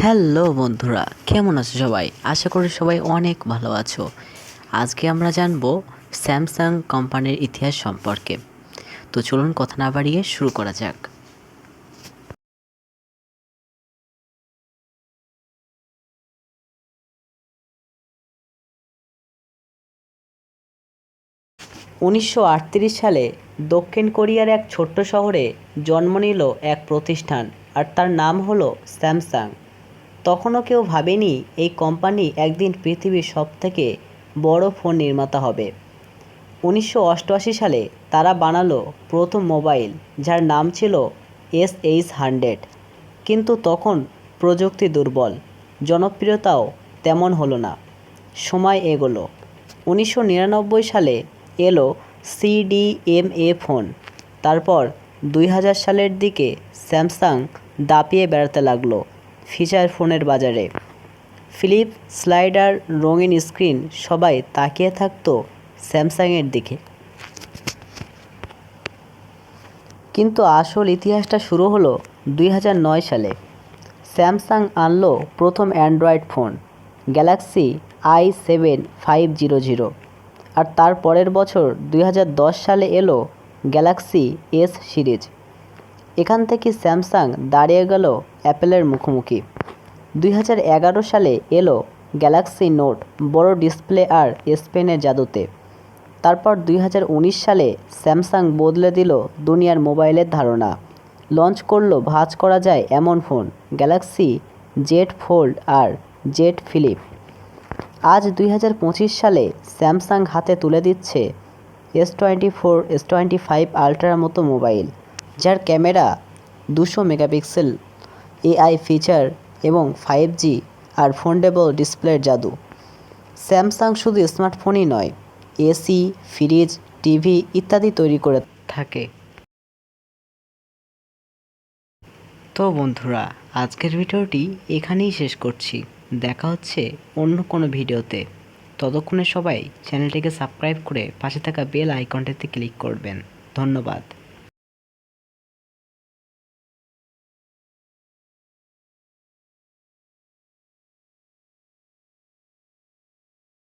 Hello বন্ধুরা, কেমন আছো সবাই? আশা করি সবাই অনেক ভালো আছো। আজকে আমরা জানব স্যামসাং কোম্পানির ইতিহাস সম্পর্কে। তো চলুন কথা না বাড়িয়ে শুরু করা যাক। উনিশশো আটত্রিশ সালে দক্ষিণ কোরিয়ার এক ছোট্ট শহরে জন্ম নিল এক প্রতিষ্ঠান, আর তার নাম হলো স্যামসাং। তখনও কেউ ভাবেনি এই কোম্পানি একদিন পৃথিবীর সবথেকে বড় ফোন নির্মাতা হবে। উনিশশো অষ্টআশি সালে তারা বানালো প্রথম মোবাইল, যার নাম ছিল এস এইচ হান্ড্রেড। কিন্তু তখন প্রযুক্তি দুর্বল, জনপ্রিয়তাও তেমন হলো না। সময় এগোলো। উনিশশো নিরানব্বই সালে এলো সিডিএমএ ফোন। তারপর দুই হাজার সালের দিকে স্যামসাং দাপিয়ে বেড়াতে লাগল। ফিচার ফোনের বাজারে। ফিলিপ স্লাইডার রঙিন স্ক্রিন সবাই তাকিয়ে থাকতো স্যামসাংয়ের দিকে। কিন্তু আসল ইতিহাসটা শুরু হলো দুই সালে। স্যামসাং আনলো প্রথম Android phone, Galaxy I seven five zero zero. আর তার পরের বছর দুই হাজার দশ সালে এলো গ্যালাক্সি এস সিরিজ। এখান থেকে স্যামসাং দাঁড়িয়ে গেল অ্যাপেলের মুখোমুখি। দুই হাজার এগারো সালে এলো গ্যালাক্সি নোট বড় ডিসপ্লে আর স্পেনের জাদুতে। তারপর দুই হাজার উনিশ সালে স্যামসাং বদলে দিল দুনিয়ার মোবাইলের ধারণা। লঞ্চ করল ভাঁজ করা যায় এমন ফোন, গ্যালাক্সি জেড ফোল্ড আর জেড ফিলিপ। আজ দুই হাজার পঁচিশ সালে স্যামসাং হাতে তুলে দিচ্ছে S twenty four, S twenty five আলট্রার মতো মোবাইল। যার ক্যামেরা দুশো মেগাপিক্সেল, এআই ফিচার এবং ফাইভ জি আর ফোল্ডেবল ডিসপ্লের জাদু। স্যামসাং শুধু স্মার্টফোনই নয়, এসি, ফ্রিজ, টিভি ইত্যাদি তৈরি করে থাকে। তো বন্ধুরা, আজকের ভিডিওটি এখানেই শেষ করছি। দেখা হচ্ছে অন্য কোনো ভিডিওতে। ততক্ষণে সবাই চ্যানেলটিকে সাবস্ক্রাইব করে পাশে থাকা বেল আইকনটিতে ক্লিক করবেন। ধন্যবাদ।